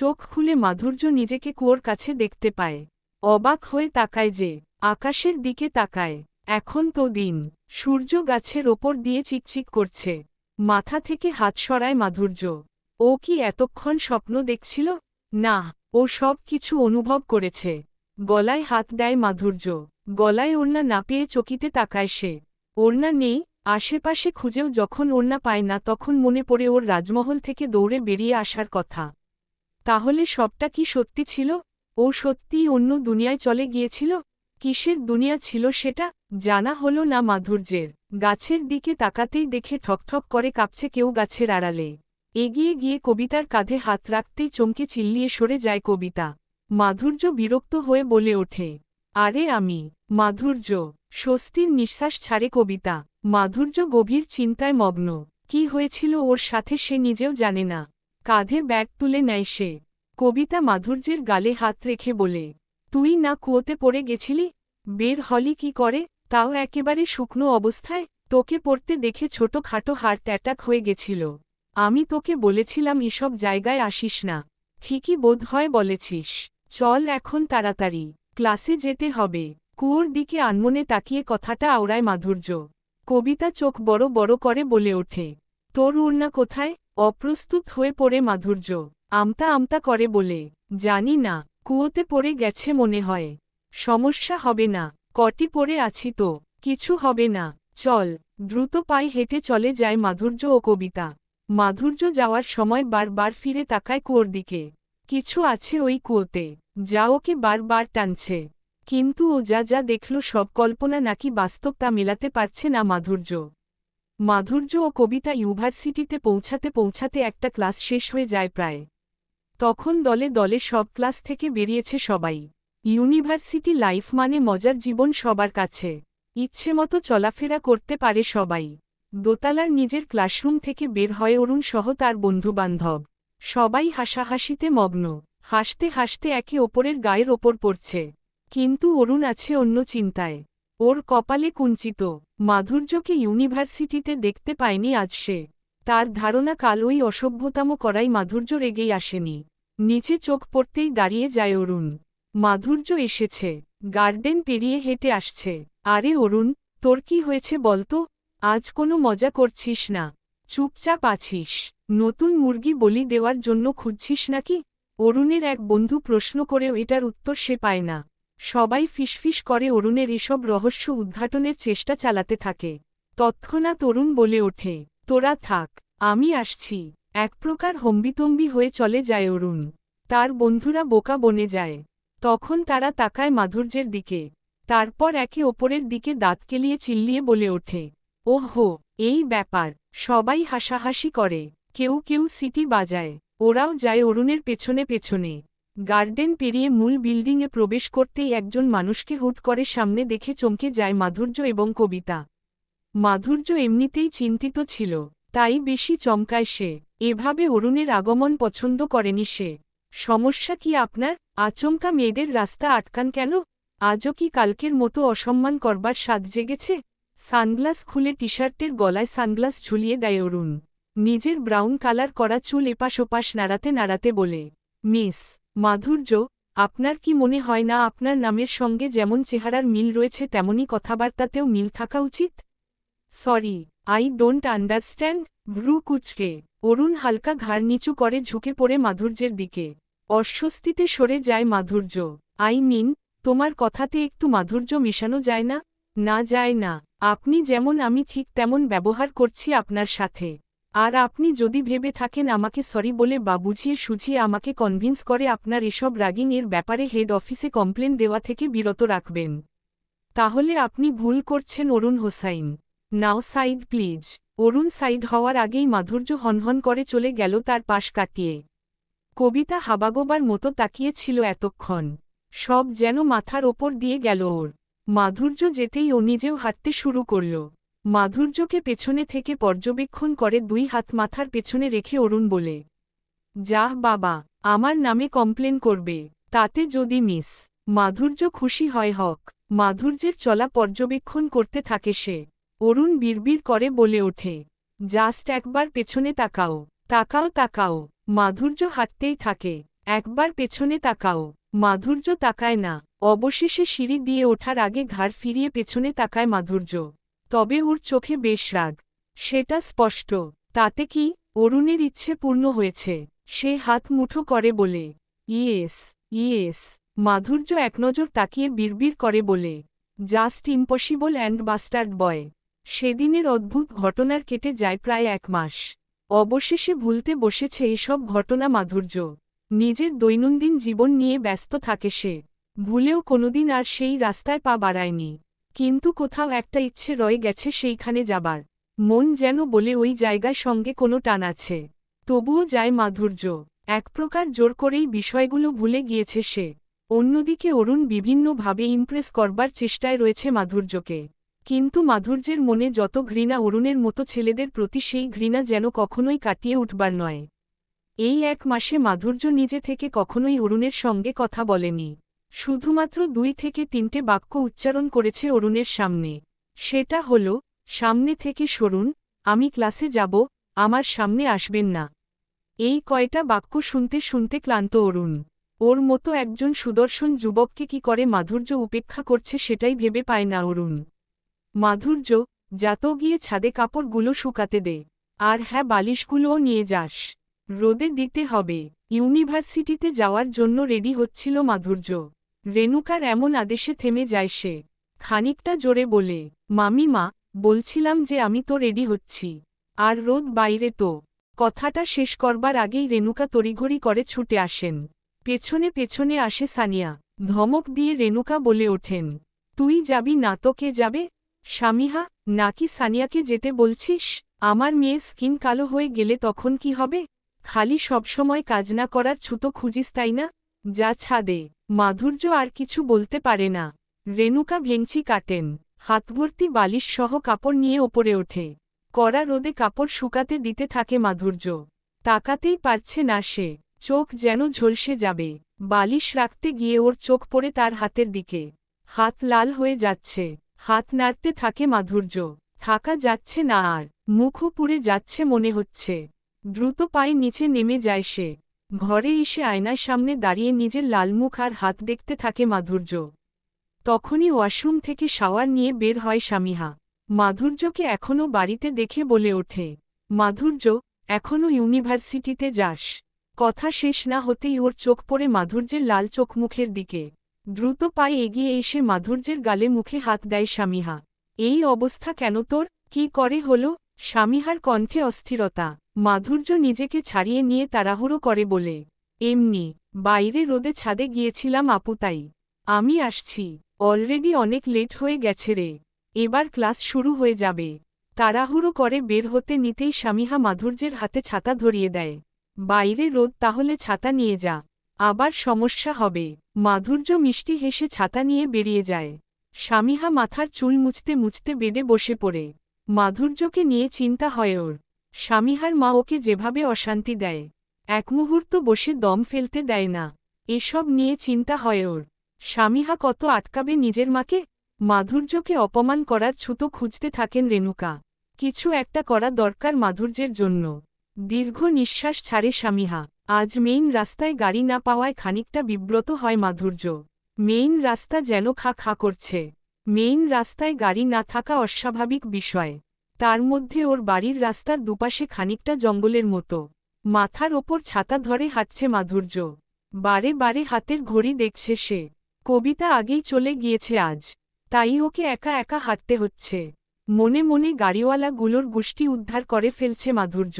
চোখ খুলে মাধুর্য নিজেকে কুয়োর কাছে দেখতে পায়। অবাক হয়ে তাকায় যে, আকাশের দিকে তাকায়। এখন তো দিন। সূর্য গাছের ওপর দিয়ে চিকচিক করছে। মাথা থেকে হাত সরায় মাধুর্য। ও কি এতক্ষণ স্বপ্ন দেখছিল? না, ও সব কিছু অনুভব করেছে। গলায় হাত দেয় মাধুর্য। গলায় ওড়না না পেয়ে চকিতে তাকায় সে। ওড়না নেই, আশেপাশে খুঁজেও যখন ওড়না পায় না তখন মনে পড়ে ওর রাজমহল থেকে দৌড়ে বেরিয়ে আসার কথা। তাহলে সবটা কি সত্যি ছিল? ও সত্যিই অন্য দুনিয়ায় চলে গিয়েছিল? কিসের দুনিয়া ছিল সেটা জানা হল না মাধুর্যের। গাছের দিকে তাকাতেই দেখে ঠকঠক করে কাঁপছে কেউ গাছের আড়ালে। এগিয়ে গিয়ে কবিতার কাঁধে হাত রাখতেই চমকে চিল্লিয়ে সরে যায় কবিতা। মাধুর্য বিরক্ত হয়ে বলে ওঠে, আরে আমি, মাধুর্য, স্বস্তির নিঃশ্বাস ছাড়ে কবিতা। মাধুর্য গভীর চিন্তায় মগ্ন। কি হয়েছিল ওর সাথে সে নিজেও জানে না। কাঁধে ব্যাগ তুলে নেয় সে। কবিতা মাধুর্যের গালে হাত রেখে বলে, তুই না কুয়োতে পড়ে গেছিলি? বের হলি কি করে? তাও একেবারে শুকনো অবস্থায়? তোকে পড়তে দেখে ছোট খাটো হার্ট অ্যাটাক হয়ে গেছিল। আমি তোকে বলেছিলাম এসব জায়গায় আসিস না। ঠিকই বোধ হয় বলেছিস। চল এখন তাড়াতাড়ি। ক্লাসে যেতে হবে। কুয়োর দিকে আনমনে তাকিয়ে কথাটা আওড়ায় মাধুর্য। কবিতা চোখ বড় বড় করে বলে ওঠে, তোর উড়না কোথায়? অপ্রস্তুত হয়ে পড়ে মাধুর্য। আমতা আমতা করে বলে, জানি না, কুয়োতে পড়ে গেছে মনে হয়। সমস্যা হবে না, কটি পড়ে আছি তো, কিছু হবে না। চল, দ্রুত পায়ে হেঁটে চলে যায় মাধুর্য ও কবিতা। মাধুর্য যাওয়ার সময় বারবার ফিরে তাকায় কুয়োর দিকে। কিছু আছে ওই কুয়োতে, যা ওকে বারবার টানছে। কিন্তু ও যা যা দেখল সব কল্পনা নাকি বাস্তব তা মেলাতে পারছে না মাধুর্য। মাধুর্য ও কবিতা ইউনিভার্সিটিতে পৌঁছাতে পৌঁছাতে একটা ক্লাস শেষ হয়ে যায় প্রায়। তখন দলে দলে সব ক্লাস থেকে বেরিয়েছে সবাই। ইউনিভার্সিটি লাইফ মানে মজার জীবন সবার কাছে। ইচ্ছে মতো চলাফেরা করতে পারে সবাই। দোতালার নিজের ক্লাসরুম থেকে বের হয় অরুণ সহ তার বন্ধুবান্ধব। সবাই হাসাহাসিতে মগ্ন। হাসতে হাসতে একে ওপরের গায়ের ওপর পড়ছে। কিন্তু অরুণ আছে অন্য চিন্তায়। ওর কপালে কুঞ্চিত। মাধুর্যকে ইউনিভার্সিটিতে দেখতে পায়নি আজ সে। তার ধারণা কাল ওই অসভ্যতাম করাই মাধুর্য রেগেই আসেনি। নিচে চোখ পড়তেই দাঁড়িয়ে যায় অরুণ। মাধুর্য এসেছে। গার্ডেন পেরিয়ে হেঁটে আসছে। আরে অরুণ, তোর কি হয়েছে বলতো আজ কোনো মজা করছিস না। চুপচাপ আছিস। নতুন মুরগি বলি দেওয়ার জন্য খুঁজছিস নাকি? অরুণের এক বন্ধু প্রশ্ন করেও এটার উত্তর সে পায় না। সবাই ফিসফিস করে অরুণের এসব রহস্য উদ্ঘাটনের চেষ্টা চালাতে থাকে। তৎক্ষণাৎ অরুণ বলে ওঠে, তোরা থাক, আমি আসছি। এক প্রকার হম্বিতম্বি হয়ে চলে যায় অরুণ। তার বন্ধুরা বোকা বনে যায়। তখন তারা তাকায় মাধুর্যের দিকে। তারপর একে ওপরের দিকে দাঁত কেলিয়ে চিল্লিয়ে বলে ওঠে, ওহো এই ব্যাপার। সবাই হাসাহাসি করে, কেউ কেউ সিটি বাজায়, ওরাও যায় অরুণের পেছনে পেছনে। গার্ডেন পেরিয়ে মূল বিল্ডিংয়ে প্রবেশ করতেই একজন মানুষকে হুট করে সামনে দেখে চমকে যায় মাধুর্য এবং কবিতা। মাধুর্য এমনিতেই চিন্তিত ছিল, তাই বেশি চমকায় সে। এভাবে অরুণের আগমন পছন্দ করেনি সে। সমস্যা কি আপনার? আচমকা মেয়েদের রাস্তা আটকান কেন? আজও কি কালকের মতো অসম্মান করবার স্বাদ জেগেছে? সানগ্লাস খুলে টি শার্টের গলায় সানগ্লাস ঝুলিয়ে দেয় অরুণ। নিজের ব্রাউন কালার করা চুল এপাশ ওপাশ নাড়াতে নাড়াতে বলে, মিস মাধুর্য, আপনার কি মনে হয় না আপনার নামের সঙ্গে যেমন চেহারার মিল রয়েছে তেমনই কথাবার্তাতেও মিল থাকা উচিত? সরি আই ডোন্ট আন্ডারস্ট্যান্ড ভ্রু কুচকে। অরুণ হালকা ঘাড় নিচু করে ঝুঁকে পড়ে মাধুর্যের দিকে। অস্বস্তিতে সরে যায় মাধুর্য। আই মিন তোমার কথাতে একটু মাধুর্য মেশানো যায় না? না যায় না। আপনি যেমন আমি ঠিক তেমন ব্যবহার করছি আপনার সাথে। আর আপনি যদি ভেবে থাকেন আমাকে সরি বলে বা বুঝিয়ে সুঝিয়ে আমাকে কনভিন্স করে আপনার এসব রাগিং এর ব্যাপারে হেড অফিসে কমপ্লেন দেওয়া থেকে বিরত রাখবেন। তাহলে আপনি ভুল করছেন Arun Hossain. Now side please. Arun side হওয়ার আগেই মাধুর্য হনহন করে চলে গেল তার পাশ কাটিয়ে। কবিতা হাবাগোবার মতো তাকিয়েছিল এতক্ষণ। সব যেন মাথার ওপর দিয়ে গেল ওর। মাধুর্য যেতেই ও নিজেও হাঁটতে শুরু করল। মাধুর্যকে পেছনে থেকে পর্যবেক্ষণ করে দুই হাত মাথার পেছনে রেখে অরুণ বলে, যাহ বাবা, আমার নামে কমপ্লেন করবে, তাতে যদি মিস, মাধুর্য খুশি হয় হক, মাধুর্যের চলা পর্যবেক্ষণ করতে থাকে সে। অরুণ বিড়বিড় করে বলে ওঠে, জাস্ট একবার পেছনে তাকাও তাকাও তাকাও, মাধুর্য হাঁটতেই থাকে, একবার পেছনে তাকাও, মাধুর্য তাকায় না। অবশেষে সিঁড়ি দিয়ে ওঠার আগে ঘাড় ফিরিয়ে পেছনে তাকায় মাধুর্য। তবে ওর চোখে বেশ রাগ। সেটা স্পষ্ট। তাতে কি অরুণের ইচ্ছে পূর্ণ হয়েছে? সে হাত মুঠো করে বলে, ইয়েস ইয়েস। মাধুর্য একনজর তাকিয়ে বিড়বিড় করে বলে, just impossible and bastard boy. সেদিনের অদ্ভুত ঘটনার কেটে যায় প্রায় এক মাস। অবশেষে ভুলতে বসেছে এসব ঘটনা মাধুর্য। নিজের দৈনন্দিন জীবন নিয়ে ব্যস্ত থাকে সে। ভুলেও কোনোদিন আর সেই রাস্তায় পা বাড়ায়নি। কিন্তু কোথাও একটা ইচ্ছে রয়ে গেছে সেইখানে যাবার। মন যেন বলে ওই জায়গায় সঙ্গে কোনো টান আছে। তবুও যায় মাধুর্য। এক প্রকার জোর করেই বিষয়গুলো ভুলে গিয়েছে সে। অন্যদিকে অরুণ বিভিন্নভাবে ইমপ্রেস করবার চেষ্টায় রয়েছে মাধুর্যকে। কিন্তু মাধুর্যের মনে যত ঘৃণা অরুণের মতো ছেলেদের প্রতি সেই ঘৃণা যেন কখনোই কাটিয়ে উঠবার নয়। এই এক মাসে মাধুর্য নিজে থেকে কখনোই অরুণের সঙ্গে কথা বলেনি। শুধুমাত্র দুই থেকে তিনটে বাক্য উচ্চারণ করেছে অরুণের সামনে। সেটা হল, সামনে থেকে সরুন, আমি ক্লাসে যাব, আমার সামনে আসবেন না। এই কয়টা বাক্য শুনতে শুনতে ক্লান্ত অরুণ। ওর মতো একজন সুদর্শন যুবককে কি করে মাধুর্য উপেক্ষা করছে সেটাই ভেবে পায় না অরুণ। মাধুর্য যাত গিয়ে ছাদে কাপড়গুলো শুকাতে দে, আর হ্যাঁ বালিশগুলোও নিয়ে যাস। রোদে দিতে হবে। ইউনিভার্সিটিতে যাওয়ার জন্য রেডি হচ্ছিল মাধুর্য। রেণুকার এমন আদেশে থেমে যায় সে। খানিকটা জোরে বলে, মামি মা, বলছিলাম যে আমি তো রেডি হচ্ছি। আর রোদ বাইরে তো। কথাটা শেষ করবার আগেই রেণুকা তড়িঘড়ি করে ছুটে আসেন। পেছনে পেছনে আসে সানিয়া। ধমক দিয়ে রেণুকা বলে ওঠেন, তুই যাবি না তো কে যাবে? স্বামীহা, নাকি সানিয়াকে যেতে বলছিস? আমার মেয়ে স্কিন কালো হয়ে গেলে তখন কি হবে? খালি সবসময় কাজ না করার ছুতো খুঁজিস তাই না? যা ছাদে। মাধুর্য আর কিছু বলতে পারে না। রেণুকা ভেঙচি কাটেন। হাতভর্তি বালিশ সহ কাপড় নিয়ে ওপরে ওঠে। কড়া রোদে কাপড় শুকাতে দিতে থাকে মাধুর্য। তাকাতেই পারছে না সে। চোখ যেন ঝলসে যাবে। বালিশ রাখতে গিয়ে ওর চোখ পড়ে তার হাতের দিকে। হাত লাল হয়ে যাচ্ছে। হাত নাড়তে থাকে মাধুর্য। থাকা যাচ্ছে না আর। মুখও পুড়ে যাচ্ছে মনে হচ্ছে। দ্রুত পায়ে নিচে নেমে যায় সে। ঘরে এসে আয়নার সামনে দাঁড়িয়ে নিজের লালমুখ আর হাত দেখতে থাকে মাধুর্য। তখনই ওয়াশরুম থেকে শাওয়ার নিয়ে বের হয় স্বামীহা মাধুর্যকে এখনও বাড়িতে দেখে বলে ওঠে, মাধুর্য এখনও ইউনিভার্সিটিতে যাস। কথা শেষ না হতেই ওর চোখ পড়ে মাধুর্যের লাল চোখ মুখের দিকে। দ্রুত পায়ে এগিয়ে এসে মাধুর্যের গালে মুখে হাত দেয় স্বামীহা এই অবস্থা কেন তোর? কি করে হল? স্বামীহার কণ্ঠে অস্থিরতা। মাধুর্য নিজেকে ছাড়িয়ে নিয়ে তাড়াহুড়ো করে বলে, এমনি, বাইরে রোদে ছাদে গিয়েছিলাম আপুতাই আমি আসছি। অলরেডি অনেক লেট হয়ে গেছে রে। এবার ক্লাস শুরু হয়ে যাবে তাড়াহুড়ো করে বের হতে নিতেই স্বামীহা মাধুর্যের হাতে ছাতা ধরিয়ে দেয়। বাইরে রোদ, তাহলে ছাতা নিয়ে যা। আবার সমস্যা হবে মাধুর্য মিষ্টি হেসে ছাতা নিয়ে বেরিয়ে যায়। স্বামীহা মাথার চুল মুছতে মুছতে বেডে বসে পড়ে। মাধুর্যকে নিয়ে চিন্তা হয় ওর। স্বামীহার মা ওকে যেভাবে অশান্তি দেয়, এক মুহূর্ত বসে দম ফেলতে দেয় না, এসব নিয়ে চিন্তা হয় ওর। স্বামীহা কত আটকাবে নিজের মাকে? মাধুর্যকে অপমান করার ছুতো খুঁজতে থাকেন রেণুকা। কিছু একটা করা দরকার মাধুর্যের জন্য। দীর্ঘ নিঃশ্বাস ছাড়ে স্বামীহা। আজ মেইন রাস্তায় গাড়ি না পাওয়ায় খানিকটা বিব্রত হয় মাধুর্য। মেইন রাস্তা যেন খা খা করছে। মেইন রাস্তায় গাড়ি না থাকা অস্বাভাবিক বিষয়। তার মধ্যে ওর বাড়ির রাস্তার দুপাশে খানিকটা জঙ্গলের মতো। মাথার ওপর ছাতা ধরে হাঁটছে মাধুর্য। বারে বারে হাতের ঘড়ি দেখছে সে। কবিতা আগেই চলে গিয়েছে আজ। তাই ওকে একা একা হাঁটতে হচ্ছে। মনে মনে গাড়িওয়ালাগুলোর গোষ্ঠী উদ্ধার করে ফেলছে মাধুর্য।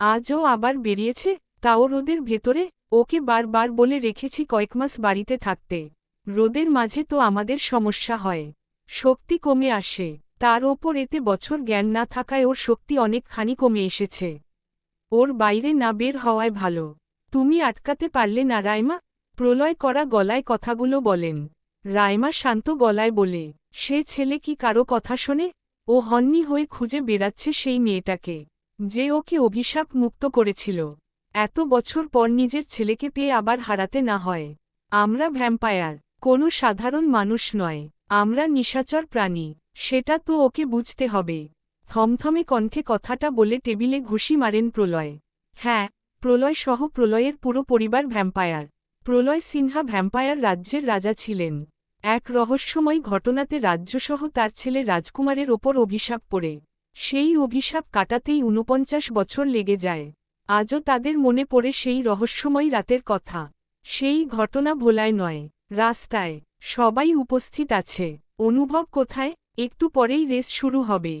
আজও আবার বেরিয়েছে তাও রোদের ভেতরে, ওকে বারবার বলে রেখেছি কয়েক মাস বাড়িতে থাকতে। রোদের মাঝে তো আমাদের সমস্যা হয়। শক্তি কমে আসে, তার ওপর এতে বছর জ্ঞান না থাকায় ওর শক্তি অনেকখানি কমে এসেছে। ওর বাইরে না বের হওয়ায় ভালো। তুমি আটকাতে পারলে না, রাইমা? প্রলয় করা গলায় কথাগুলো বলেন। রাইমা শান্ত গলায় বলে, সে ছেলে কি কারও কথা শোনে? ও হন্নি হয়ে খুঁজে বেড়াচ্ছে সেই মেয়েটাকে, যে ওকে অভিশাপ মুক্ত করেছিল। এত বছর পর নিজের ছেলেকে পেয়ে আবার হারাতে না হয়। আমরা ভ্যাম্পায়ার, কোনো সাধারণ মানুষ নয়। আমরা নিশাচর প্রাণী, সেটা তো ওকে বুঝতে হবে। থমথমে কণ্ঠে কথাটা বলে টেবিলে ঘুষি মারেন প্রলয়। হ্যাঁ প্রলয় সহ প্রলয়ের পুরো পরিবার ভ্যাম্পায়ার। প্রলয় সিনহা ভ্যাম্পায়ার রাজ্যের রাজা ছিলেন। এক রহস্যময় ঘটনাতে রাজ্যসহ তার ছেলে রাজকুমারের ওপর অভিশাপ পড়ে। সেই অভিশাপ কাটাতেই ঊনপঞ্চাশ বছর লেগে যায়। আজও তাদের মনে পড়ে সেই রহস্যময় রাতের কথা। সেই ঘটনা ভোলায় নয়, রাস্তায়। সবাই উপস্থিত আছে। অনুভব কোথায়? একটু পরেই রেস শুরু হবে।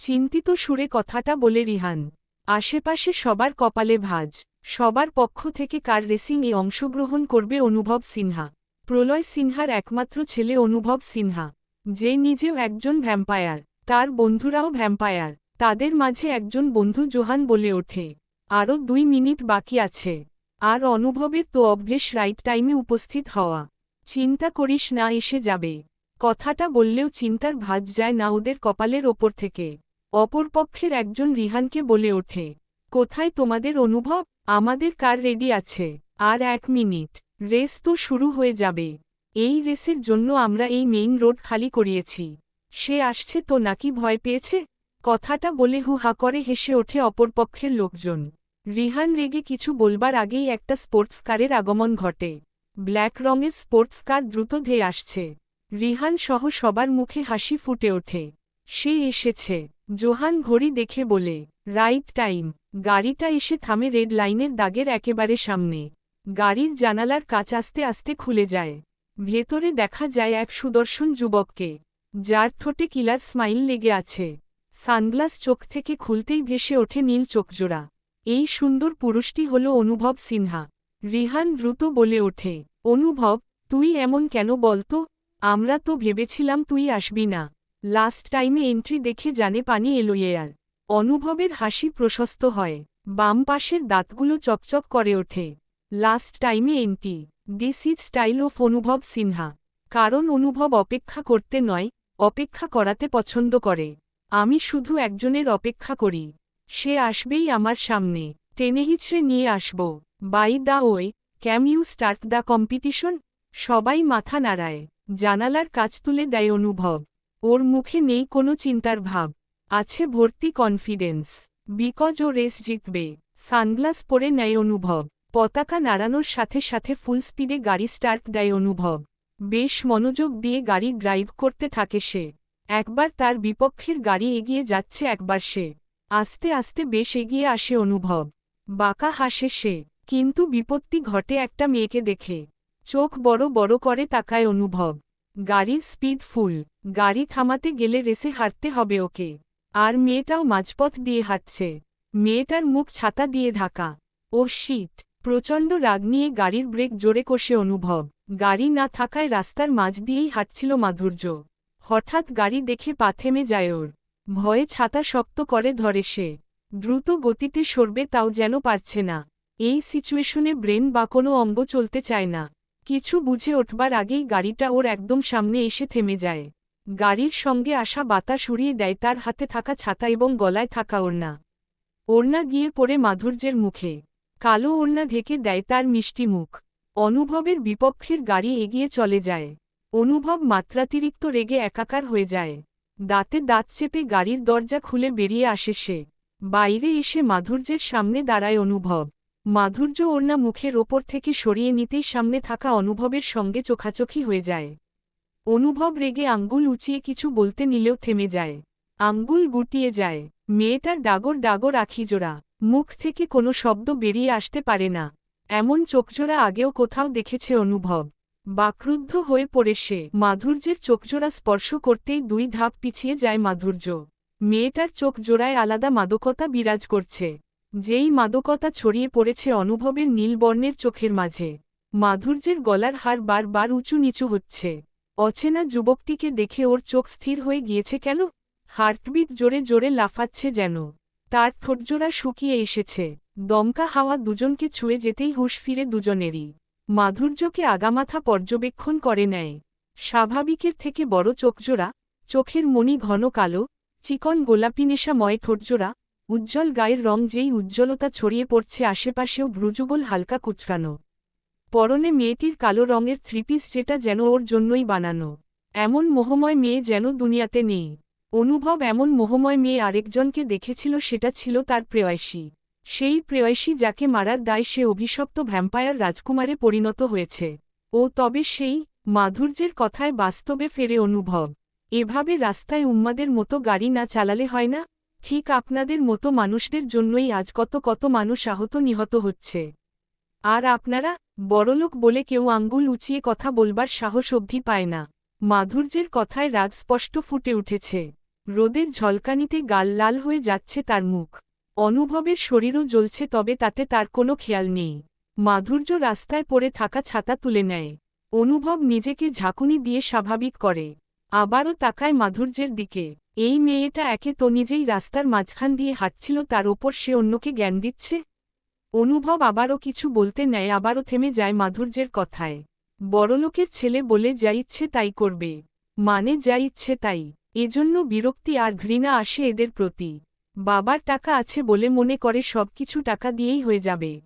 চিন্তিত সুরে কথাটা বলে রিহান, আশেপাশে সবার কপালে ভাজ। সবার পক্ষ থেকে কার রেসিংয়ে অংশগ্রহণ করবে অনুভব সিনহা? প্রলয় সিনহার একমাত্র ছেলে অনুভব সিনহা, যে নিজেও একজন ভ্যাম্পায়ার। তার বন্ধুরাও ভ্যাম্পায়ার। তাদের মাঝে একজন বন্ধু জোহান বলে ওঠে। আরও দুই মিনিট বাকি আছে। আর অনুভবের তো অভ্যেস রাইট টাইমে উপস্থিত হওয়া। চিন্তা করিস না, এসে যাবে। কথাটা বললেও চিন্তার ভাজ যায় না ওদের কপালের ওপর থেকে। অপরপক্ষের একজন রিহানকে বলে ওঠে, কোথায় তোমাদের অনুভব? আমাদের কার রেডি আছে? আর এক মিনিট, রেস তো শুরু হয়ে যাবে। এই রেসের জন্য আমরা এই মেইন রোড খালি করিয়েছি। সে আসছে তো নাকি ভয় পেয়েছে? কথাটা বলে হু হা করে হেসে ওঠে অপরপক্ষের লোকজন। রিহান রেগে কিছু বলবার আগেই একটা স্পোর্টস কারের আগমন ঘটে। ব্ল্যাক রঙের স্পোর্টস কার দ্রুত ধেয়ে আসছে। রিহান সহ সবার মুখে হাসি ফুটে ওঠে। সে এসেছে। জোহান ঘড়ি দেখে বলে, রাইট টাইম। গাড়িটা এসে থামে রেড লাইনের দাগের একেবারে সামনে। গাড়ির জানালার কাচ আস্তে আস্তে খুলে যায়। ভেতরে দেখা যায় এক সুদর্শন যুবককে। যার ঠোঁটে কিলার স্মাইল লেগে আছে। সানগ্লাস চোখ থেকে খুলতেই ভেসে ওঠে নীল চোখজোড়া। এই সুন্দর পুরুষটি হল অনুভব সিনহা। রিহান দ্রুত বলে ওঠে, অনুভব, তুই এমন কেন বলতো? আমরা তো ভেবেছিলাম তুই আসবি না। লাস্ট টাইমে এন্ট্রি দেখে জানে পানি এলো আর। অনুভবের হাসি প্রশস্ত হয়, বাম পাশের দাঁতগুলো চকচক করে ওঠে। লাস্ট টাইমে entry, this is style of Anubhav Sinha. কারণ অনুভব অপেক্ষা করতে নয়, অপেক্ষা করাতে পছন্দ করে। আমি শুধু একজনের অপেক্ষা করি। সে আসবেই আমার সামনে। টেনে হিচড়ে নিয়ে আসব। By the way, can you start the competition? সবাই মাথা নাড়ায়, জানালার কাজ তুলে দেয় অনুভব। ওর মুখে নেই কোনো চিন্তার ভাব। আছে ভর্তি কনফিডেন্স। বিকজ ও রেস জিতবে। সানগ্লাস পরে নেয় অনুভব। পতাকা নাড়ানোর সাথে সাথে ফুল স্পিডে গাড়ি স্টার্ট দেয় অনুভব। বেশ মনোযোগ দিয়ে গাড়ি ড্রাইভ করতে থাকে সে। একবার তার বিপক্ষের গাড়ি এগিয়ে যাচ্ছে একবার সে। আস্তে আস্তে বেশ এগিয়ে আসে অনুভব। বাঁকা হাসে সে। কিন্তু বিপত্তি ঘটে একটা মেয়েকে দেখে। চোখ বড় বড় করে তাকায় অনুভব। গাড়ির স্পিড ফুল। গাড়ি থামাতে গেলে রেসে হাঁটতে হবে ওকে। আর মেয়েটাও মাঝপথ দিয়ে হাঁটছে। মেয়েটার মুখ ছাতা দিয়ে ঢাকা। ও শীত প্রচণ্ড রাগ নিয়ে গাড়ির ব্রেক জোরে কষে অনুভব। গাড়ি না থাকায় রাস্তার মাঝ দিয়েই হাঁটছিল মাধুর্য। হঠাৎ গাড়ি দেখে পা থেমে যায় ওর। ভয়ে ছাতা শক্ত করে ধরে সে। দ্রুত গতিতে সরবে তাও যেন পারছে না। এই সিচুয়েশনে ব্রেন বা কোনো অঙ্গ চলতে চায় না। কিছু বুঝে ওঠবার আগেই গাড়িটা ওর একদম সামনে এসে থেমে যায়। গাড়ির সঙ্গে আসা বাতাস উড়িয়ে দেয় তার হাতে থাকা ছাতা এবং গলায় থাকা ওড়না। ওড়না গিয়ে পড়ে মাধুর্যের মুখে। কালো ওড়না ঢেকে দেয় তার মিষ্টি মুখ। অনুভবের বিপক্ষের গাড়ি এগিয়ে চলে যায়। অনুভব মাত্রাতিরিক্ত রেগে একাকার হয়ে যায়। দাঁতে দাঁত চেপে গাড়ির দরজা খুলে বেরিয়ে আসে সে। বাইরে এসে মাধুর্যের সামনে দাঁড়ায় অনুভব। মাধুর্য ওড়না মুখের ওপর থেকে সরিয়ে নিতেই সামনে থাকা অনুভবের সঙ্গে চোখাচোখি হয়ে যায়। অনুভব রেগে আঙ্গুল উঁচিয়ে কিছু বলতে নিলেও থেমে যায়। আঙ্গুল গুটিয়ে যায়। মেয়েটার ডাগর ডাগর আখিজোড়া মুখ থেকে কোনো শব্দ বেরিয়ে আসতে পারে না। এমন চোখজোড়া আগেও কোথাও দেখেছে অনুভব। বাক্রুদ্ধ হয়ে পড়ে সে। মাধুর্যের চোখজোড়া স্পর্শ করতেই দুই ধাপ পিছিয়ে যায় মাধুর্য। মেয়েটার চোখ জোড়ায় আলাদা মাদকতা বিরাজ করছে। যেই মাদকতা ছড়িয়ে পড়েছে অনুভবের নীলবর্ণের চোখের মাঝে। মাধুর্যের গলার হার বারবার উঁচু নিচু হচ্ছে। অচেনা যুবকটিকে দেখে ওর চোখ স্থির হয়ে গিয়েছে কেন? হার্টবিট জোরে জোরে লাফাচ্ছে যেন। তার ঠোঁটজোড়া শুকিয়ে এসেছে। দমকা হাওয়া দুজনকে ছুঁয়ে যেতেই হুশ ফিরে দুজনেরই। মাধুর্যকে আগামাথা পর্যবেক্ষণ করে নেয়। স্বাভাবিকের থেকে বড় চোখজোড়া, চোখের মণি ঘন কালো, চিকন গোলাপি নেশাময় ঠোঁটজোড়া উজ্জ্বল গায়ের রং যেই উজ্জ্বলতা ছড়িয়ে পড়ছে আশেপাশেও ভ্রুযুগল হালকা কুচকানো। পরনে মেয়েটির কালো রঙের থ্রিপিস যেটা যেন ওর জন্যই বানানো। এমন মোহময় মেয়ে যেন দুনিয়াতে নেই। অনুভব এমন মোহময় মেয়ে আরেকজনকে দেখেছিল সেটা ছিল তার প্রেয়সী। সেই প্রেয়সী যাকে মারার দায় সে অভিশপ্ত ভ্যাম্পায়ার রাজকুমারে পরিণত হয়েছে। ও তবে সেই মাধুর্যের কথায় বাস্তবে ফেরে অনুভব। এভাবে রাস্তায় উম্মাদের মতো গাড়ি না চালালে হয় না? ঠিক আপনাদের মতো মানুষদের জন্যই আজ কত কত মানুষ আহত নিহত হচ্ছে। আর আপনারা, বড়লোক বলে কেউ আঙ্গুল উঁচিয়ে কথা বলবার সাহস অবধি পায় না। মাধুর্যের কথায় রাগ স্পষ্ট ফুটে উঠেছে। রোদের ঝলকানিতে গাল লাল হয়ে যাচ্ছে তার মুখ। অনুভবের শরীরও জ্বলছে তবে তাতে তার কোনো খেয়াল নেই। মাধুর্য রাস্তায় পড়ে থাকা ছাতা তুলে নেয়। অনুভব নিজেকে ঝাঁকুনি দিয়ে স্বাভাবিক করে। আবারও তাকায় মাধুর্যের দিকে। এই মেয়েটা একে তো নিজেই রাস্তার মাঝখান দিয়ে হাঁটছিল, তার ওপর সে অন্যকে জ্ঞান দিচ্ছে। অনুভব আবারও কিছু বলতে নেয়, আবারও থেমে যায় মাধুর্যের কথায়। বড়লোকের ছেলে বলে যা ইচ্ছে তাই করবে। মানে যা ইচ্ছে তাই। এজন্য বিরক্তি আর ঘৃণা আসে এদের প্রতি। বাবার টাকা আছে বলে মনে করে সবকিছু টাকা দিয়েই হয়ে যাবে।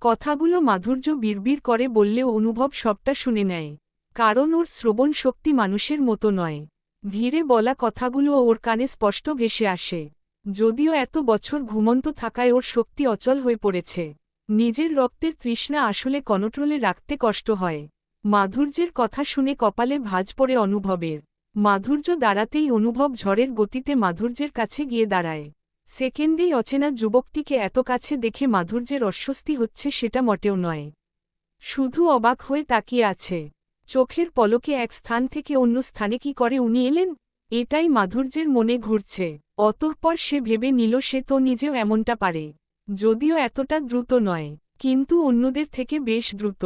কথাগুলো মাধুর্য বিড়বিড় করে বললেও অনুভব সবটা শুনে নেয়। কারণ ওর শ্রবণ শক্তি মানুষের মতো নয়। ধীরে বলা কথাগুলো ওর কানে স্পষ্ট ভেসে আসে। যদিও এত বছর ঘুমন্ত থাকায় ওর শক্তি অচল হয়ে পড়েছে। নিজের রক্তের তৃষ্ণা আসলে কনট্রোলে রাখতে কষ্ট হয়। মাধুর্যের কথা শুনে কপালে ভাজ পড়ে অনুভবের। মাধুর্য দাঁড়াতেই অনুভব ঝড়ের গতিতে মাধুর্যের কাছে গিয়ে দাঁড়ায়। সেকেন্ডেই অচেনা যুবকটিকে এত কাছে দেখে মাধুর্যের অস্বস্তি হচ্ছে সেটা মোটেও নয়। শুধু অবাক হয়ে তাকিয়ে আছে। চোখের পলকে এক স্থান থেকে অন্য স্থানে কি করে উনি এলেন? এটাই মাধুর্যের মনে ঘুরছে। অতঃপর সে ভেবে নিল, সে তো নিজেও এমনটা পারে। যদিও এতটা দ্রুত নয়, কিন্তু অন্যদের থেকে বেশ দ্রুত।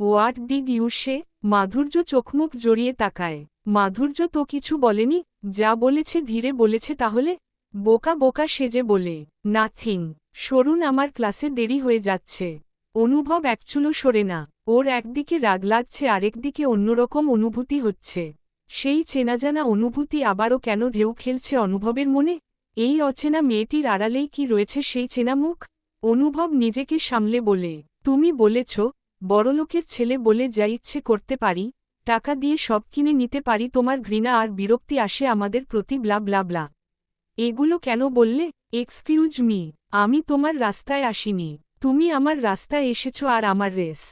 What did you say? Madhurya চোখমুখ জড়িয়ে তাকায়। মাধুর্য তো কিছু বলেনি, যা বলেছে ধীরে বলেছে তাহলে? বোকা বোকা সেজে বলে, নাথিং, সরুন, আমার ক্লাসে দেরি হয়ে যাচ্ছে। অনুভব একচুলো সরে না। ওর একদিকে রাগ লাগছে আরেকদিকে অন্যরকম অনুভূতি হচ্ছে। সেই চেনাজানা অনুভূতি আবারও কেন ঢেউ খেলছে অনুভবের মনে? এই অচেনা মেয়েটির আড়ালেই কি রয়েছে সেই চেনা মুখ অনুভব নিজেকে সামলে বলে, তুমি বলেছ, বড়লোকের ছেলে বলে যা ইচ্ছে করতে পারি, টাকা দিয়ে সব কিনে নিতে পারি, তোমার ঘৃণা আর বিরক্তি আসে আমাদের প্রতি, ব্লা ব্লা ব্লা। এগুলো কেন বললে? এক্সকিউজ মি আমি তোমার রাস্তায় আসিনি। তুমি আমার রাস্তায় এসেছ আর আমার রেস।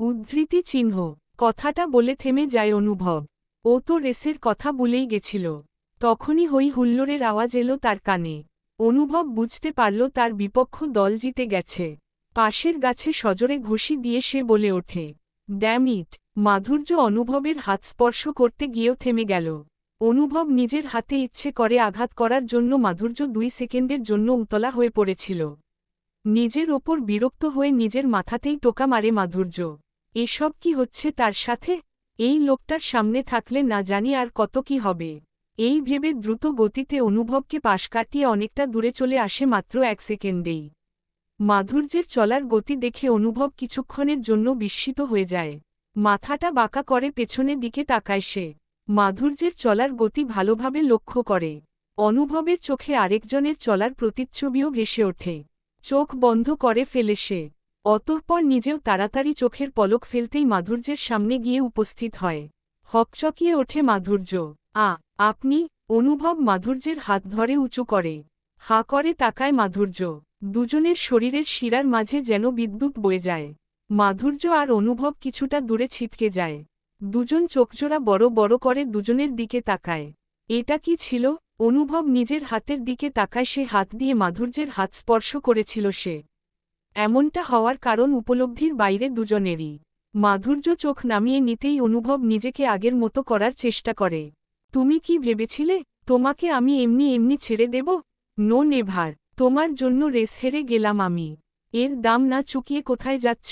উদ্ধৃতি চিহ্ন। কথাটা বলে থেমে যায় অনুভব। ও তো রেসের কথা বলেই গেছিল। তখনই হই হুল্লোড়ের আওয়াজ এলো তার কানে। অনুভব বুঝতে পারল তার বিপক্ষ দল জিতে গেছে। পাশের গাছে সজরে ঘুষি দিয়ে সে বলে ওঠে ড্যাম ইট। মাধুর্য অনুভবের হাত স্পর্শ করতে গিয়েও থেমে গেল। অনুভব নিজের হাতে ইচ্ছে করে আঘাত করার জন্য মাধুর্য দুই সেকেন্ডের জন্য উতলা হয়ে পড়েছিল। নিজের ওপর বিরক্ত হয়ে নিজের মাথাতেই টোকা মারে মাধুর্য। এসব কি হচ্ছে তার সাথে? এই লোকটার সামনে থাকলে না জানি আর কত কি হবে। এই ভেবে দ্রুত গতিতে অনুভবকে পাশ কাটিয়ে অনেকটা দূরে চলে আসে মাত্র এক সেকেন্ডেই। মাধুর্যের চলার গতি দেখে অনুভব কিছুক্ষণের জন্য বিস্মিত হয়ে যায়। মাথাটা বাঁকা করে পেছনে দিকে তাকায় সে। মাধুর্যের চলার গতি ভালোভাবে লক্ষ্য করে। অনুভবের চোখে আরেকজনের চলার প্রতিচ্ছবিও ভেসে ওঠে। চোখ বন্ধ করে ফেলে সে। অতঃপর নিজেও তাড়াতাড়ি চোখের পলক ফেলতেই মাধুর্যের সামনে গিয়ে উপস্থিত হয়। হকচকিয়ে ওঠে মাধুর্য। আ, আপনি? অনুভব মাধুর্যের হাত ধরে উঁচু করে। হা করে তাকায় মাধুর্য। দুজনের শরীরের শিরার মাঝে যেন বিদ্যুৎ বয়ে যায়। মাধুর্য আর অনুভব কিছুটা দূরে ছিটকে যায়। দুজন চোখজোড়া বড় বড় করে দুজনের দিকে তাকায়। এটা কি ছিল? অনুভব নিজের হাতের দিকে তাকায় সে হাত দিয়ে মাধুর্যের হাত স্পর্শ করেছিল সে। এমনটা হওয়ার কারণ উপলব্ধির বাইরে দুজনেরই। মাধুর্য চোখ নামিয়ে নিতেই অনুভব নিজেকে আগের মতো করার চেষ্টা করে। তুমি কি ভেবেছিলে, তোমাকে আমি এমনি এমনি ছেড়ে দেব? নো নেভার, তোমার জন্য রেস হেরে গেলাম আমি। এর দাম না চুকিয়ে কোথায় যাচ্ছ?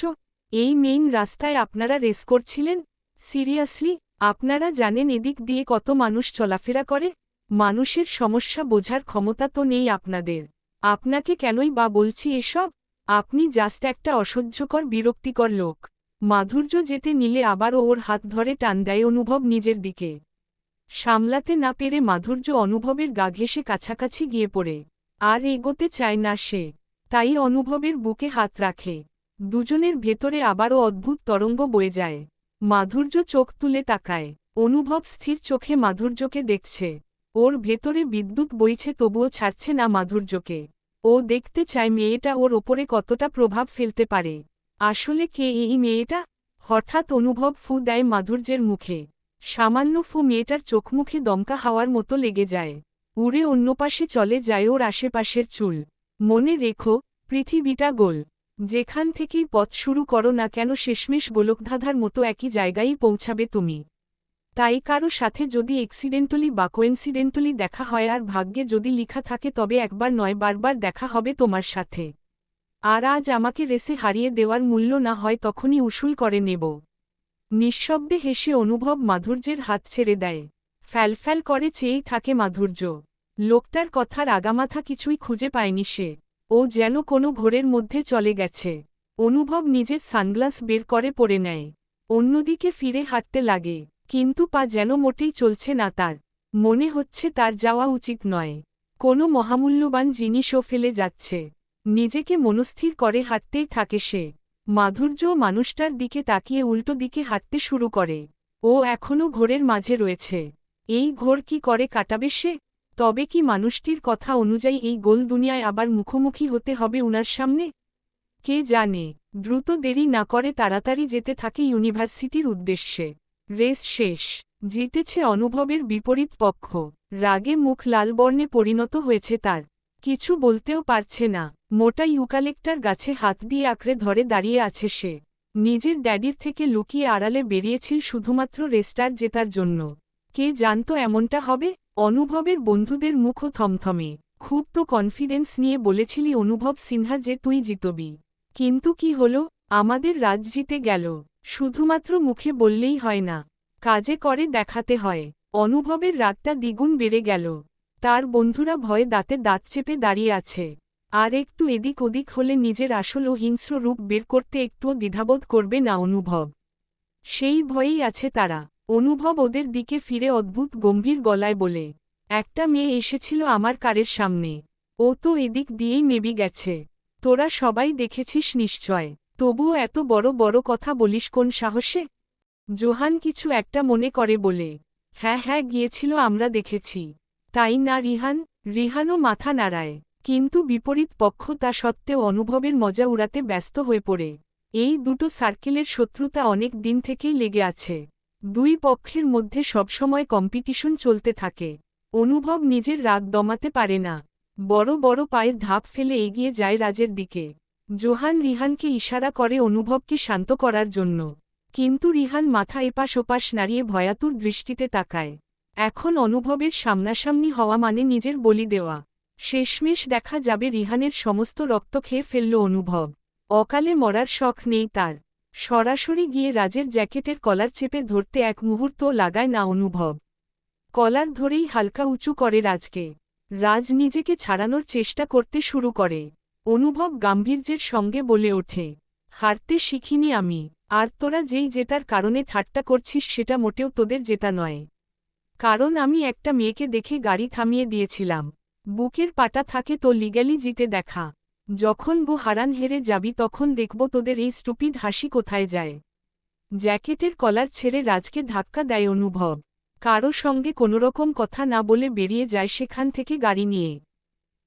এই মেইন রাস্তায় আপনারা রেস করছিলেন? সিরিয়াসলি, আপনারা জানেন এদিক দিয়ে কত মানুষ চলাফেরা করে? মানুষের সমস্যা বোঝার ক্ষমতা তো নেই আপনাদের। আপনাকে কেনই বা বলছি এসব? আপনি জাস্ট একটা অসহ্যকর, বিরক্তিকর লোক। মাধুর্য যেতে নিলে আবারও ওর হাত ধরে টান দেয় অনুভব নিজের দিকে। সামলাতে না পেরে মাধুর্য অনুভবের গা ঘেসে কাছাকাছি গিয়ে পড়ে। আর এগোতে চায় না সে। তাই অনুভবের বুকে হাত রাখে। দুজনের ভেতরে আবারও অদ্ভুত তরঙ্গ বয়ে যায়। মাধুর্য চোখ তুলে তাকায়। অনুভব স্থির চোখে মাধুর্যকে দেখছে। ওর ভেতরে বিদ্যুৎ বইছে তবুও ছাড়ছে না মাধুর্যকে। ও দেখতে চায় মেয়েটা ওর ওপরে কতটা প্রভাব ফেলতে পারে। আসলে কে এই মেয়েটা? হঠাৎ অনুভব ফু দেয় মাধুর্যের মুখে। সামান্য ফু মেয়েটার চোখমুখে দমকা হাওয়ার মতো লেগে যায়। উড়ে অন্য পাশে চলে যায় ওর আশেপাশের চুল। মনে রেখো, পৃথিবীটা গোল। যেখান থেকেই পথ শুরু করো না কেন শেষমেশ গোলকধাঁধার মতো একই জায়গায় পৌঁছাবে তুমি। তাই কারও সাথে যদি এক্সিডেন্টালি বা কোয়েন্সিডেন্টালি দেখা হয় আর ভাগ্যে যদি লিখা থাকে তবে একবার নয়, বারবার দেখা হবে তোমার সাথে। আর আজ আমাকে রেসে হারিয়ে দেওয়ার মূল্য না হয় তখনই উসুল করে নেব। নিঃশব্দে হেসে অনুভব মাধুর্যের হাত ছেড়ে দেয়। ফ্যালফ্যাল করে চেয়েই থাকে মাধুর্য। লোকটার কথার আগামাথা কিছুই খুঁজে পায়নি সে। ও যেন কোনো ঘোরের মধ্যে চলে গেছে। অনুভব নিজের সানগ্লাস বের করে পরে নেয়। অন্যদিকে ফিরে হাঁটতে লাগে। কিন্তু পা যেন মোটেই চলছে না তার। মনে হচ্ছে তার যাওয়া উচিত নয়। কোনো মহামূল্যবান জিনিসও ফেলে যাচ্ছে। নিজেকে মনস্থির করে হাঁটতেই থাকে সে। মাধুর্য মানুষটার দিকে তাকিয়ে উল্টো দিকে হাঁটতে শুরু করে। ও এখনও ঘোরের মাঝে রয়েছে। এই ঘোর কি করে কাটাবে সে? তবে কি মানুষটির কথা অনুযায়ী এই গোল দুনিয়ায় আবার মুখোমুখি হতে হবে উনার সামনে? কে জানে? দ্রুত দেরি না করে তাড়াতাড়ি যেতে থাকে ইউনিভার্সিটির উদ্দেশ্যে। রেস শেষ। জিতেছে অনুভবের বিপরীত পক্ষ। রাগে মুখ লাল বর্ণে পরিণত হয়েছে তার। কিছু বলতেও পারছে না। মোটা ইউকালেক্টার গাছে হাত দিয়ে আঁকড়ে ধরে দাঁড়িয়ে আছে সে। নিজের ড্যাডির থেকে লুকিয়ে আড়ালে বেরিয়েছিল শুধুমাত্র রেস্টার জেতার জন্য। কে জানত এমনটা হবে? অনুভবের বন্ধুদের মুখও থমথমে। খুব তো কনফিডেন্স নিয়ে বলেছিলি অনুভব সিনহা যে তুই জিতবি। কিন্তু কি হলো? আমাদের রাজ জিতে গেল। শুধুমাত্র মুখে বললেই হয় না, কাজে করে দেখাতে হয়। অনুভবের রাগটা দ্বিগুণ বেড়ে গেল। তার বন্ধুরা ভয়ে দাঁতে দাঁত চেপে দাঁড়িয়ে আছে। আর একটু এদিক ওদিক হলে নিজের আসল ও হিংস্র রূপ বের করতে একটুও দ্বিধাবোধ করবে না অনুভব। সেই ভয়েই আছে তারা। অনুভব ওদের দিকে ফিরে অদ্ভুত গম্ভীর গলায় বলে, একটা মেয়ে এসেছিল আমার কারের সামনে। ও তো এদিক দিয়েই মেবি গেছে। তোরা সবাই দেখেছিস নিশ্চয়। তবুও এত বড় বড় কথা বলিস কোন সাহসে? জোহান কিছু একটা মনে করে বলে হ্যাঁ হ্যাঁ গিয়েছিল, আমরা দেখেছি। তাই না, রিহান? রিহানও মাথা নাড়ায়, কিন্তু বিপরীত পক্ষ তা সত্ত্বেও অনুভবের মজা উড়াতে ব্যস্ত হয়ে পড়ে। এই দুটো সার্কেলের শত্রুতা অনেক দিন থেকেই লেগে আছে। দুই পক্ষের মধ্যে সবসময় কম্পিটিশন চলতে থাকে। অনুভব নিজের রাগ দমাতে পারে না। বড় বড় পায়ের ধাপ ফেলে এগিয়ে যায় রাজের দিকে। জোহান রিহানকে ইশারা করে অনুভবকে শান্ত করার জন্য। কিন্তু রিহান মাথা এপাশ ওপাশ নাড়িয়ে ভয়াতুর দৃষ্টিতে তাকায়। এখন অনুভবের সামনাসামনি হওয়া মানে নিজের বলি দেওয়া। শেষমেশ দেখা যাবে রিহানের সমস্ত রক্ত খেয়ে ফেলল অনুভব। অকালে মরার শখ নেই তার। সরাসরি গিয়ে রাজের জ্যাকেটের কলার চেপে ধরতে এক মুহূর্ত লাগায় না অনুভব। কলার ধরেই হালকা উঁচু করে রাজকে। রাজ নিজেকে ছাড়ানোর চেষ্টা করতে শুরু করে। অনুভব গাম্ভীর্যের সঙ্গে বলে ওঠে, হারতে শিখিনি আমি, আর তোরা যেই জেতার কারণে ঠাট্টা করছিস সেটা মোটেও তোদের জেতা নয়। কারণ আমি একটা মেয়েকে দেখে গাড়ি থামিয়ে দিয়েছিলাম, বুকের পাটা থাকে তো লিগ্যালি জিতে দেখা। যখন বু হারান হেরে যাবি তখন দেখব তোদের এই স্টুপিড হাসি কোথায় যায়। জ্যাকেটের কলার ছেড়ে রাজকে ধাক্কা দেয় অনুভব। কারও সঙ্গে কোনোরকম কথা না বলে বেরিয়ে যায় সেখান থেকে গাড়ি নিয়ে।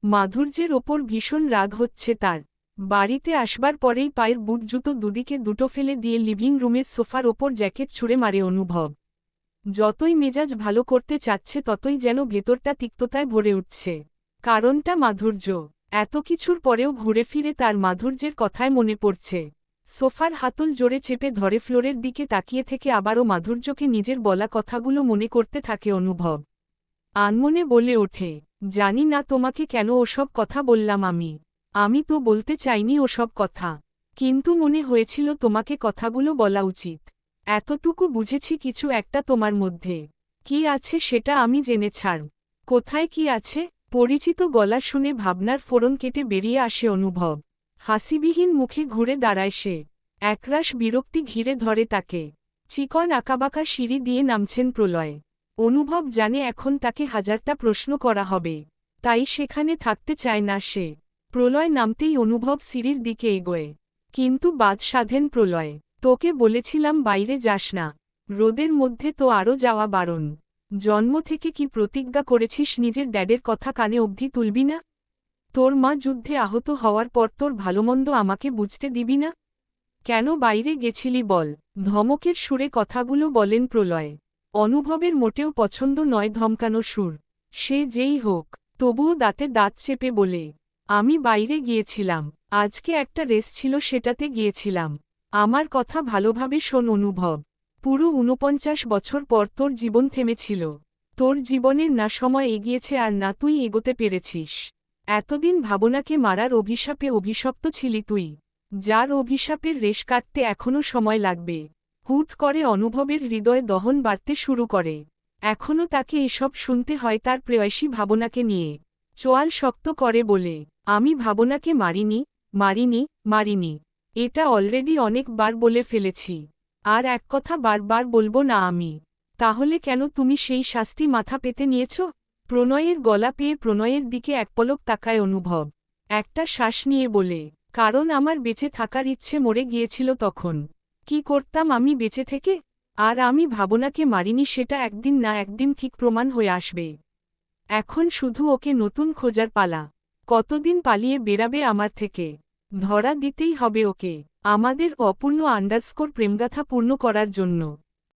মাধুর্যের ওপর ভীষণ রাগ হচ্ছে তার। বাড়িতে আসবার পরেই পায়ের বুট জুতো দুদিকে দুটো ফেলে দিয়ে লিভিং রুমের সোফার ওপর জ্যাকেট ছুঁড়ে মারে অনুভব। যতই মেজাজ ভালো করতে চাচ্ছে, ততই যেন ভেতরটা তিক্ততায় ভরে উঠছে। কারণটা মাধুর্য। এত কিছুর পরেও ঘুরে ফিরে তার মাধুর্যের কথায় মনে পড়ছে। সোফার হাতল জোরে চেপে ধরে ফ্লোরের দিকে তাকিয়ে থেকে আবারও মাধুর্যকে নিজের বলা কথাগুলো মনে করতে থাকে অনুভব। আনমনে বলে ওঠে, জানি না তোমাকে কেন ওসব কথা বললাম আমি। আমি তো বলতে চাইনি ওসব কথা। কিন্তু মনে হয়েছিল তোমাকে কথাগুলো বলা উচিত। এতটুকু বুঝেছি কিছু একটা তোমার মধ্যে। কি আছে সেটা আমি জেনে ছাড়। কোথায় কি আছে? পরিচিত গলা শুনে ভাবনার ফোরন কেটে বেরিয়ে আসে অনুভব। হাসিবিহীন মুখে ঘুরে দাঁড়ায় সে। একরাশ বিরক্তি ঘিরে ধরে তাকে। চিকন আঁকাবাঁকা সিঁড়ি দিয়ে নামছেন প্রলয়। অনুভব জানে এখন তাকে হাজারটা প্রশ্ন করা হবে। তাই সেখানে থাকতে চায় না সে। প্রলয় নামতেই অনুভব সিঁড়ির দিকে এগোয়। কিন্তু বাদ সাধেন প্রলয়, তোকে বলেছিলাম বাইরে যাস না। রোদের মধ্যে তো আরও যাওয়া বারণ। জন্ম থেকে কি প্রতিজ্ঞা করেছিস নিজের ড্যাডের কথা কানে অবধি তুলবি না? তোর মা যুদ্ধে আহত হওয়ার পর তোর ভালোমন্দ আমাকে বুঝতে দিবি না? কেন বাইরে গেছিলি বল? ধমকের সুরে কথাগুলো বলেন প্রলয়। অনুভবের মোটেও পছন্দ নয় ধমকানো সুর। সে যেই হোক, তবুও দাঁতে দাঁত চেপে বলে, আমি বাইরে গিয়েছিলাম। আজকে একটা রেস ছিল, সেটাতে গিয়েছিলাম। আমার কথা ভালোভাবে শোন অনুভব। পুরো ঊনপঞ্চাশ বছর পর তোর জীবন থেমেছিল। তোর জীবনের না সময় এগিয়েছে আর না তুই এগোতে পেরেছিস। এতদিন ভাবনাকে মারার অভিশাপে অভিশপ্ত ছিলি তুই। যার অভিশাপের রেশ কাটতে এখনও সময় লাগবে। হুট করে অনুভবের হৃদয় দহন বাড়তে শুরু করে। এখনও তাকে এসব শুনতে হয় তার প্রেয়সী ভাবনাকে নিয়ে। চোয়াল শক্ত করে বলে, আমি ভাবনাকে মারিনি মারিনি মারিনি। এটা অলরেডি অনেকবার বলে ফেলেছি। আর এক কথা বারবার বলব না আমি। তাহলে কেন তুমি সেই শাস্তি মাথা পেতে নিয়েছ? প্রণয়ের গলা পেয়ে প্রণয়ের দিকে এক পলক তাকায় অনুভব। একটা শ্বাস নিয়ে বলে, কারণ আমার বেঁচে থাকার ইচ্ছে মরে গিয়েছিল তখন। কি করতাম আমি বেঁচে থেকে? আর আমি ভাবনাকে মারিনি, সেটা একদিন না একদিন ঠিক প্রমাণ হয়ে আসবে। এখন শুধু ওকে নতুন খোঁজার পালা। কতদিন পালিয়ে বেরাবে আমার থেকে? ধরা দিতেই হবে ওকে। আমাদের অপূর্ণ আন্ডারস্কোর প্রেমগাথা পূর্ণ করার জন্য।